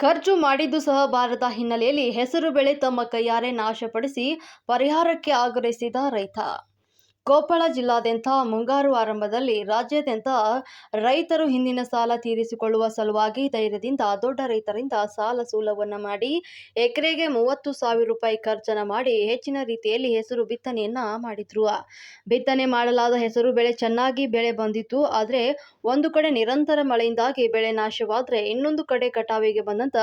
ಖರ್ಚು ಮಾಡಿದ್ದು ಸಹ ಬಾರದ ಹಿನ್ನೆಲೆಯಲ್ಲಿ ಹೆಸರು ಬೆಳೆ ತಮ್ಮ ಕೈಯಾರೆ ನಾಶಪಡಿಸಿ ಪರಿಹಾರಕ್ಕೆ ಆಗ್ರಹಿಸಿದ ರೈತ. ಕೊಪ್ಪಳ ಜಿಲ್ಲಾದ್ಯಂತ ಮುಂಗಾರು ಆರಂಭದಲ್ಲಿ ರಾಜ್ಯಾದ್ಯಂತ ರೈತರು ಹಿಂದಿನ ಸಾಲ ತೀರಿಸಿಕೊಳ್ಳುವ ಸಲುವಾಗಿ ಧೈರ್ಯದಿಂದ ದೊಡ್ಡ ರೈತರಿಂದ ಸಾಲ ಸೂಲವನ್ನು ಮಾಡಿ ಎಕರೆಗೆ ಮೂವತ್ತು ಸಾವಿರ ರೂಪಾಯಿ ಖರ್ಚನ ಮಾಡಿ ಹೆಚ್ಚಿನ ರೀತಿಯಲ್ಲಿ ಹೆಸರು ಬಿತ್ತನೆಯನ್ನ ಮಾಡಿದ್ರು. ಬಿತ್ತನೆ ಮಾಡಲಾದ ಹೆಸರು ಬೆಳೆ ಚೆನ್ನಾಗಿ ಬೆಳೆ ಬಂದಿತ್ತು. ಆದರೆ ಒಂದು ಕಡೆ ನಿರಂತರ ಮಳೆಯಿಂದಾಗಿ ಬೆಳೆ ನಾಶವಾದರೆ ಇನ್ನೊಂದು ಕಡೆ ಕಟಾವಿಗೆ ಬಂದಂತ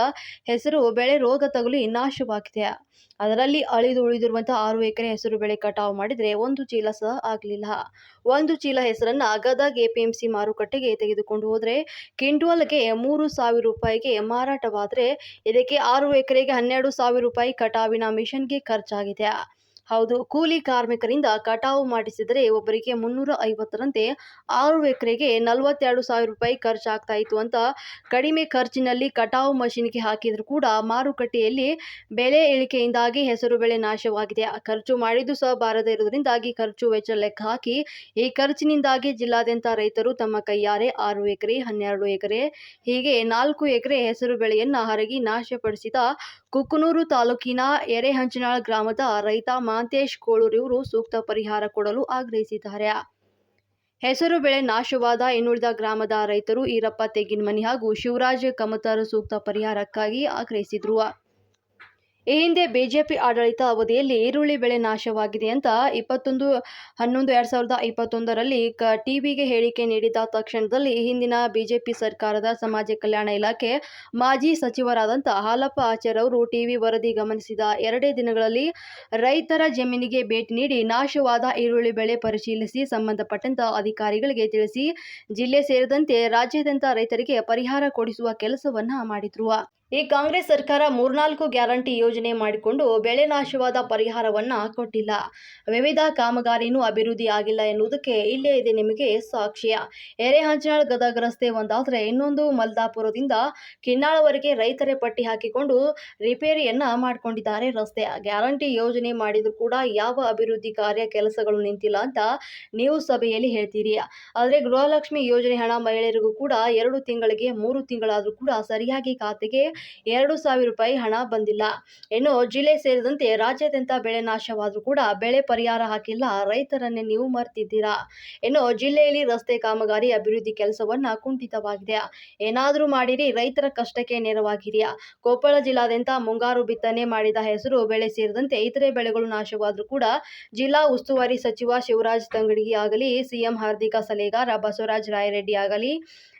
ಹೆಸರು ಬೆಳೆ ರೋಗ ತಗುಲಿ ನಾಶವಾಗಿದೆ. ಅದರಲ್ಲಿ ಅಳಿದು ಉಳಿದಿರುವಂತಹ ಆರು ಎಕರೆ ಹೆಸರು ಬೆಳೆ ಕಟಾವು ಮಾಡಿದರೆ ಒಂದು ಚೀಲ ಸಹ ಆಗಲಿಲ್ಲ. ಒಂದು ಚೀಲ ಹೆಸರನ್ನು ಗದಗ ಸಿ ಮಾರುಕಟ್ಟೆಗೆ ತೆಗೆದುಕೊಂಡು ಹೋದರೆ ಕ್ವಿಂಟೋಲ್ಗೆ ಮೂರು ಸಾವಿರ ರೂಪಾಯಿಗೆ ಮಾರಾಟವಾದರೆ ಇದಕ್ಕೆ ಆರು ಎಕರೆಗೆ ಹನ್ನೆರಡು ಸಾವಿರ ರೂಪಾಯಿ ಕಟಾವಿನ ಮಿಷನ್ಗೆ ಖರ್ಚಾಗಿದೆ. ಹೌದು. ಕೂಲಿ ಕಾರ್ಮಿಕರಿಂದ ಕಟಾವು ಮಾಡಿಸಿದರೆ ಒಬ್ಬರಿಗೆ ಮುನ್ನೂರ ಐವತ್ತರಂತೆ ಆರು ಎಕರೆಗೆ ನಲವತ್ತೆರಡು ಸಾವಿರ ರೂಪಾಯಿ ಖರ್ಚಾಗ್ತಾ ಇತ್ತು ಅಂತ ಕಡಿಮೆ ಖರ್ಚಿನಲ್ಲಿ ಕಟಾವು ಮಷಿನ್ಗೆ ಹಾಕಿದ್ರು ಕೂಡ ಮಾರುಕಟ್ಟೆಯಲ್ಲಿ ಬೆಲೆ ಇಳಿಕೆಯಿಂದಾಗಿ ಹೆಸರು ಬೆಳೆ ನಾಶವಾಗಿದೆ. ಖರ್ಚು ಮಾಡಿದ್ದು ಸಹ ಬಾರದೇ ಇರುವುದರಿಂದಾಗಿ ಖರ್ಚು ವೆಚ್ಚ ಲೆಕ್ಕ ಹಾಕಿ ಈ ಖರ್ಚಿನಿಂದಾಗಿ ಜಿಲ್ಲಾದ್ಯಂತ ರೈತರು ತಮ್ಮ ಕೈಯಾರೆ ಆರು ಎಕರೆ, ಹನ್ನೆರಡು ಎಕರೆ, ಹೀಗೆ ನಾಲ್ಕು ಎಕರೆ ಹೆಸರು ಬೆಳೆಯನ್ನ ಹರಗಿ ನಾಶಪಡಿಸಿದ ಕುಕ್ಕನೂರು ತಾಲೂಕಿನ ಎರೆಹಂಚನಾಳ್ ಗ್ರಾಮದ ರೈತ ಮಹಾಂತೇಶ್ ಕೋಳೂರು ಇವರು ಸೂಕ್ತ ಪರಿಹಾರ ಕೊಡಲು ಆಗ್ರಹಿಸಿದ್ದಾರೆ. ಹೆಸರು ಬೆಳೆ ನಾಶವಾದ ಇನ್ನುಳಿದ ಗ್ರಾಮದ ರೈತರು ಈರಪ್ಪ ತೆಗಿನಮನಿ ಹಾಗೂ ಶಿವರಾಜ್ ಕಮತರ್ ಸೂಕ್ತ ಪರಿಹಾರಕ್ಕಾಗಿ ಆಗ್ರಹಿಸಿದ್ರು. ಈ ಹಿಂದೆ ಬಿಜೆಪಿ ಆಡಳಿತ ಅವಧಿಯಲ್ಲಿ ಈರುಳ್ಳಿ ಬೆಳೆ ನಾಶವಾಗಿದೆ ಅಂತ ಇಪ್ಪತ್ತೊಂದು, ಹನ್ನೊಂದು, ಎರಡ್ ಸಾವಿರದ ಇಪ್ಪತ್ತೊಂದರಲ್ಲಿ ಕ ಟಿವಿಗೆ ಹೇಳಿಕೆ ನೀಡಿದ ತಕ್ಷಣದಲ್ಲಿ ಹಿಂದಿನ ಬಿಜೆಪಿ ಸರ್ಕಾರದ ಸಮಾಜ ಕಲ್ಯಾಣ ಇಲಾಖೆ ಮಾಜಿ ಸಚಿವರಾದಂಥ ಹಾಲಪ್ಪ ಆಚಾರ್ ಅವರು ಟಿವಿ ವರದಿ ಗಮನಿಸಿದ ಎರಡೇ ದಿನಗಳಲ್ಲಿ ರೈತರ ಜಮೀನಿಗೆ ಭೇಟಿ ನೀಡಿ ನಾಶವಾದ ಈರುಳ್ಳಿ ಬೆಳೆ ಪರಿಶೀಲಿಸಿ ಸಂಬಂಧಪಟ್ಟಂತ ಅಧಿಕಾರಿಗಳಿಗೆ ತಿಳಿಸಿ ಜಿಲ್ಲೆ ಸೇರಿದಂತೆ ರಾಜ್ಯಾದ್ಯಂತ ರೈತರಿಗೆ ಪರಿಹಾರ ಕೊಡಿಸುವ ಕೆಲಸವನ್ನ ಮಾಡಿದ್ರು. ಈ ಕಾಂಗ್ರೆಸ್ ಸರ್ಕಾರ ಮೂರ್ನಾಲ್ಕು ಗ್ಯಾರಂಟಿ ಯೋಜನೆ ಮಾಡಿಕೊಂಡು ಬೆಳೆ ನಾಶವಾದ ಪರಿಹಾರವನ್ನ ಕೊಟ್ಟಿಲ್ಲ. ವಿವಿಧ ಕಾಮಗಾರಿನೂ ಅಭಿವೃದ್ಧಿ ಆಗಿಲ್ಲ ಎನ್ನುವುದಕ್ಕೆ ಇಲ್ಲೇ ಇದೆ ನಿಮಗೆ ಸಾಕ್ಷ್ಯ. ಎರೆಹಂಚನಾಳ್ ಗದಗ ರಸ್ತೆ ಒಂದಾದರೆ ಇನ್ನೊಂದು ಮಲ್ದಾಪುರದಿಂದ ಕಿನ್ನಾಳವರೆಗೆ ರೈತರೇ ಪಟ್ಟಿ ಹಾಕಿಕೊಂಡು ರಿಪೇರಿಯನ್ನ ಮಾಡಿಕೊಂಡಿದ್ದಾರೆ ರಸ್ತೆ. ಗ್ಯಾರಂಟಿ ಯೋಜನೆ ಮಾಡಿದ್ರು ಕೂಡ ಯಾವ ಅಭಿವೃದ್ಧಿ ಕಾರ್ಯ ಕೆಲಸಗಳು ನಿಂತಿಲ್ಲ ಅಂತ ನೀವು ಸಭೆಯಲ್ಲಿ ಹೇಳ್ತೀರಿ. ಆದರೆ ಗೃಹಲಕ್ಷ್ಮಿ ಯೋಜನೆ ಹಣ ಮಹಿಳೆಯರಿಗೂ ಕೂಡ ಎರಡು ತಿಂಗಳಿಗೆ ಮೂರು ತಿಂಗಳಾದರೂ ಕೂಡ ಸರಿಯಾಗಿ ಖಾತೆಗೆ ಎರಡು ಸಾವಿರ ರೂಪಾಯಿ ಹಣ ಬಂದಿಲ್ಲ. ಇನ್ನು ಜಿಲ್ಲೆ ಸೇರಿದಂತೆ ರಾಜ್ಯಾದ್ಯಂತ ಬೆಳೆ ನಾಶವಾದರೂ ಕೂಡ ಬೆಳೆ ಪರಿಹಾರ ಹಾಕಿಲ್ಲ. ರೈತರನ್ನೇ ನೀವು ಮರ್ತಿದ್ದೀರಾ? ಇನ್ನು ಜಿಲ್ಲೆಯಲ್ಲಿ ರಸ್ತೆ ಕಾಮಗಾರಿ ಅಭಿವೃದ್ಧಿ ಕೆಲಸವನ್ನ ಕುಂಠಿತವಾಗಿದೆ. ಏನಾದರೂ ಮಾಡಿರಿ, ರೈತರ ಕಷ್ಟಕ್ಕೆ ನೆರವಾಗಿದೆಯಾ ಕೊಪ್ಪಳ ಜಿಲ್ಲಾದ್ಯಂತ ಮುಂಗಾರು ಬಿತ್ತನೆ ಮಾಡಿದ ಹೆಸರು ಬೆಳೆ ಸೇರಿದಂತೆ ಇತರೆ ಬೆಳೆಗಳು ನಾಶವಾದರೂ ಕೂಡ ಜಿಲ್ಲಾ ಉಸ್ತುವಾರಿ ಸಚಿವ ಶಿವರಾಜ್ ತಂಗಡಗಿ ಆಗಲಿ, ಸಿಎಂ ಹಾರ್ದಿಕ ಸಲಹೆಗಾರ ಬಸವರಾಜ್ ರಾಯರೆಡ್ಡಿ ಆಗಲಿ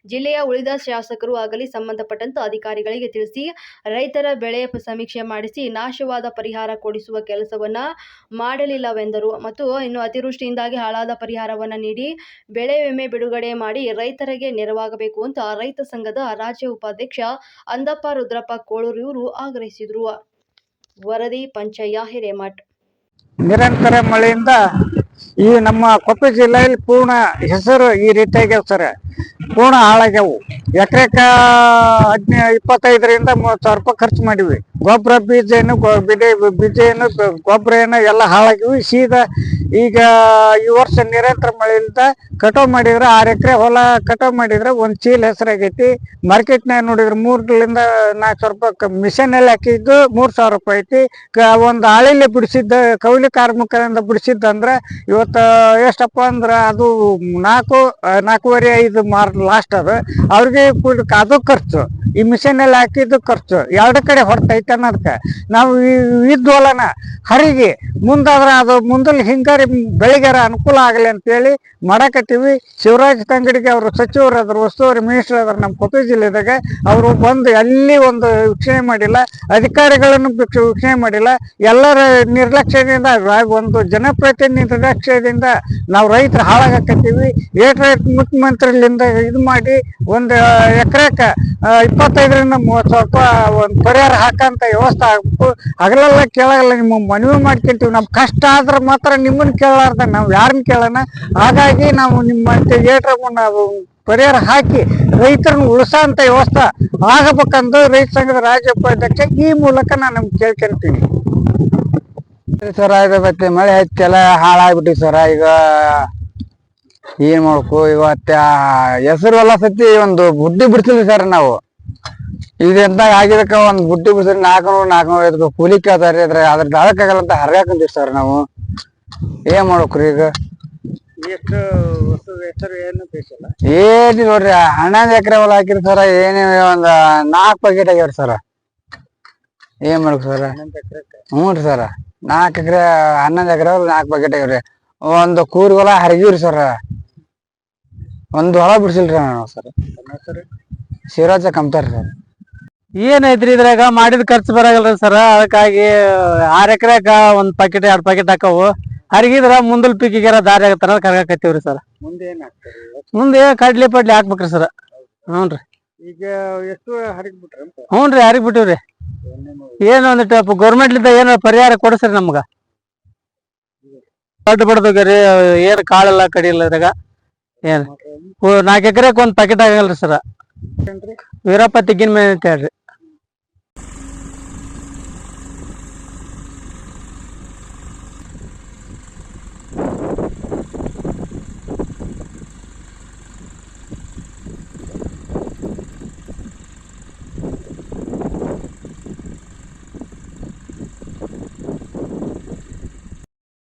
ಜಿಲ್ಲೆಯ ಉಳಿದ ಶಾಸಕರು ಆಗಲಿ ಸಂಬಂಧಪಟ್ಟಂತ ಅಧಿಕಾರಿಗಳಿಗೆ ತಿಳಿಸಿ, ರೈತರ ಬೆಳೆ ಸಮೀಕ್ಷೆ ಮಾಡಿಸಿ, ನಾಶವಾದ ಪರಿಹಾರ ಕೊಡಿಸುವ ಕೆಲಸವನ್ನ ಮಾಡಲಿಲ್ಲವೆಂದರು. ಮತ್ತು ಇನ್ನು ಅತಿವೃಷ್ಟಿಯಿಂದಾಗಿ ಹಾಳಾದ ಪರಿಹಾರವನ್ನ ನೀಡಿ, ಬೆಳೆ ವಿಮೆ ಬಿಡುಗಡೆ ಮಾಡಿ ರೈತರಿಗೆ ನೆರವಾಗಬೇಕು ಅಂತ ರೈತ ಸಂಘದ ರಾಜ್ಯ ಉಪಾಧ್ಯಕ್ಷ ಅಂದಪ್ಪ ರುದ್ರಪ್ಪ ಕೋಳೂರು ಇವರು ಆಗ್ರಹಿಸಿದರು. ವರದಿ, ಪಂಚಯ್ಯ, ಹಿರೇಮಠ್. ನಿರಂತರ ಮಳೆಯಿಂದ ಈ ನಮ್ಮ ಕೊಪ್ಪಳ ಜಿಲ್ಲೆಯಲ್ಲಿ ಪೂರ್ಣ ಹೆಸರು ಈ ರೀತಿಯಾಗ್ಯಾವ ಸರ್. ಪೂರ್ಣ ಹಾಳಾಗ್ಯಾವು. ಎಕರೆಕ ಹದಿನೈ, ಇಪ್ಪತ್ತೈದರಿಂದ ಮೂವತ್ತು ಸಾವಿರ ರೂಪಾಯಿ ಖರ್ಚು ಮಾಡಿವಿ. ಗೊಬ್ಬರ, ಬೀಜ ಏನು ಬೀಜ ಏನು ಗೊಬ್ಬರ ಏನು ಎಲ್ಲ ಹಾಳಾಗಿವಿ ಸೀದಾ ಈಗ ಈ ವರ್ಷ ನಿರಂತರ ಮಳೆಯಿಂದ ಕಟಾವ್ ಮಾಡಿದ್ರೆ ಆರು ಎಕರೆ ಹೊಲ ಕಟಾವ್ ಮಾಡಿದ್ರೆ ಒಂದ್ ಚೀಲ ಹೆಸರಾಗೈತಿ. ಮಾರ್ಕೆಟ್ನಾಗ ನೋಡಿದ್ರೆ ಮೂರರಿಂದ ನಾಲ್ಕು ಸಾವಿರ ರೂಪಾಯಿ ಮಿಷನಲ್ಲಿ ಹಾಕಿದ್ದು ಮೂರ್ ಸಾವಿರ ರೂಪಾಯಿ ಐತಿ. ಒಂದ್ ಆಳಿಲೆ ಬಿಡಿಸಿದ್ದ ಕೌಲಿ ಕಾರ್ಮಿಕರಿಂದ ಬಿಡಿಸಿದ್ದಂದ್ರೆ ಇವತ್ತು ಎಷ್ಟಪ್ಪ ಅಂದ್ರೆ ಅದು ನಾಲ್ಕು ನಾಲ್ಕೂವರೆ ಐದು ಮಾರ್ ಲಾಸ್ಟ್ ಅದು. ಅವ್ರಿಗೆ ಅದು ಖರ್ಚು. ಈ ಮಿಷನಲ್ಲಿ ಹಾಕಿದ್ದು ಖರ್ಚು. ಎರಡು ಕಡೆ ಹೊರತೈತೆ ಅನ್ನೋದಕ್ಕೆ ನಾವು ಇದ್ದು ಹೊಲನ ಹರಿಗೆ ಮುಂದಾದ್ರೆ ಅದು ಮುಂದಲ್ಲಿ ಬೆಳಿಗಾರ ಅನುಕೂಲ ಆಗಲಿ ಅಂತೇಳಿ ಮಾಡಕತ್ತೀವಿ. ಶಿವರಾಜ್ ತಂಗಡಿಗೆ ಅವರು ಸಚಿವರಾದ್ರು ಉಸ್ತುವಾರಿ ಮಿನಿಸ್ಟರ್ ಅದ್ರ ನಮ್ಮ ಕೊಪ್ಪಳ ಜಿಲ್ಲೆದಾಗ ಅವರು ಬಂದು ಅಲ್ಲಿ ಒಂದು ವೀಕ್ಷಣೆ ಮಾಡಿಲ್ಲ, ಅಧಿಕಾರಿಗಳನ್ನು ವೀಕ್ಷ- ವೀಕ್ಷಣೆ ಮಾಡಿಲ್ಲ. ಎಲ್ಲರ ನಿರ್ಲಕ್ಷ್ಯದಿಂದ ಒಂದು ಜನಪ್ರತಿನಿಧಿ ನಿರ್ಲಕ್ಷ್ಯದಿಂದ ನಾವು ರೈತರು ಹಾಳಾಗಕತ್ತೀವಿ. ಏಟ್ ರೈತ ಮುಖ್ಯಮಂತ್ರಿಲಿಂದ ಇದು ಮಾಡಿ ಒಂದು ಎಕರೆಕ ಇಪ್ಪತ್ತೈದರಿಂದ ಮೂವತ್ತು ಸಾವಿರ ರೂಪಾಯಿ ಒಂದು ಪರಿಹಾರ ಹಾಕಂತ ವ್ಯವಸ್ಥೆ ಆಗ್ಬೇಕು. ಹಗಲೆಲ್ಲ ಕೇಳಲ್ಲ ನಿಮ್ಮ ಮನವಿ ಮಾಡ್ಕೊಂತೀವಿ. ನಮ್ಮ ಕಷ್ಟ ಆದ್ರೆ ಮಾತ್ರ ನಿಮ್ಮನ್ನ ಕೇಳಾರ್ದ ನಾವು ಯಾರನ್ನ ಕೇಳೋಣ ಹಾಗಾಗಿ ನಾವು ನಿಮ್ಮ ಏಟ್ರ ನಾವು ಪರಿಹಾರ ಹಾಕಿ ರೈತರನ್ನ ಉಳಿಸೋಂಥ ವ್ಯವಸ್ಥೆ ಆಗಬೇಕಂದು ರೈತ ಸಂಘದ ರಾಜ್ಯ ಉಪಾಧ್ಯಕ್ಷ ಈ ಮೂಲಕ ನಾನು ನಿಮ್ಗೆ ಕೇಳ್ಕೊಂತೀನಿ. ಸರ ಇದು ಮತ್ತೆ ಮಳೆ ಹಚ್ಚೆಲ್ಲ ಹಾಳಾಗ್ಬಿಟ್ಟಿ ಸರ. ಈಗ ಏನ್ ಮಾಡ್ಕೋ ಇವತ್ತ ಹೆಸರು ಎಲ್ಲ ಸತಿ ಒಂದು ಬುಡ್ಡಿ ಬಿಡ್ತಿದ್ವಿ ಸರ್ ನಾವು. ಇದೆಂತ ಆಗಿದಕ್ಕ ಒಂದ್ ಬುಟ್ಟಿ ಬಿಸಿರಿ ನಾಲ್ಕನೂರು, ನಾಲ್ಕನೂರ ಐದು ಕೂಲಿ ಕೇಳ್ತಾರ್ರಿ ಅದ್ರ ಅದ್ರ ದಾಳಕ್ಕಾಗಲ್ಲ ಅಂತ ಹರ್ಯಾಕಂತೀವಿ ಸರ್ ನಾವು. ಏನ್ ಮಾಡ್ಬೇಕ್ರಿ ಈಗ? ಎಷ್ಟು ವಸ್ತುದ ಹೆಸರು ಏನು ಬೇಕಿಲ್ಲ? ಏನಿ ನೋಡ್ರಿ ಹನ್ನೊಂದ್ ಎಕರೆ ಹೊಲ ಹಾಕಿರಿ ಸರ ಏನೇ ಒಂದ್ ನಾಲ್ಕು ಪ್ಯಾಕೆಟ್ ಆಗ್ಯಾವ್ರಿ ಸರ. ಏನ್ ಮಾಡ್ಬೇಕು ಸರ? ಹನ್ನೊಂದು ಎಕರೆಕ್ಕೆ? ಹ್ಞೂ ರೀ ಸರ ನಾಲ್ಕು ಎಕರೆ ಹನ್ನೊಂದು ಎಕರೆ ನಾಲ್ಕು ಪ್ಯಾಕೆಟ್ ಆಗ್ಯಾವ್ರಿ. ಒಂದು ಕೂರ್ ಹೊಲ ಹರಿಗಿವ್ರಿ ಸರ. ಒಂದು ಹೊಲ ಬಿಡ್ಸಿಲ್ರಿ ನಾನು ಸರ್. ಶಿವರಾಜ ಕಮ್ತಾರ ಸರ್. ಏನೈತ್ರಿ ಇದ್ರಾಗ? ಮಾಡಿದ ಖರ್ಚು ಬರಾಗಲ್ರಿ ಸರ ಅದಕ್ಕಾಗಿ ಆರ್ ಎಕರೆಕ ಒಂದ್ ಪಾಕೆಟ್ ಎರಡ್ ಪ್ಯಾಕೆಟ್ ಹಾಕವು. ಹರಿಗಿದ್ರ ಮುಂದಲ್ ಪೀಕಿಗೆರ ದಾರಿ ಆಗತ್ತಾರ ಕರ್ಗಾಕತ್ತೀವ್ರಿ ಸರ್. ಮುಂದೆ ಏನ್ ಹಾಕ್ತಾರೆ ಮುಂದೆ ಕಡ್ಲಿ ಪಡ್ಲಿ ಹಾಕ್ಬೇಕ್ರಿ ಸರ್. ಹ್ಞೂನ್ರಿ ಈಗ ಎಷ್ಟು ಹರಿಗ್ ಬಿಟ್ರಿ ಅಂತ? ಹ್ಞೂನ್ರಿ ಹರಿಗ್ ಬಿಟ್ಟಿವ್ರಿ ಏನ್ ಒಂದಿಟ್ಟು ಗೌರ್ಮೆಂಟ್ಲಿಂದ ಏನ ಪರಿಹಾರ ಕೊಡಿಸ್ರಿ ನಮ್ಗ. ದೊಡ್ಡ ಬಡ್ದೋಗ್ರಿ ಏನ್ ಕಾಳೆಲ್ಲ ಕಡಿಲ್ಲ ಇದ್ರಾಗ. ಏನ್? ನಾಲ್ಕು ಎಕರೆಕ್ ಒಂದ್ ಪ್ಯಾಕೆಟ್ ಆಗಲ್ರಿ ಸರ್. ವೀರಪ್ಪ ತೆಗ್ಗಿನ ಮೇಲೆ ಅಂತ ಹೇಳ್ರಿ.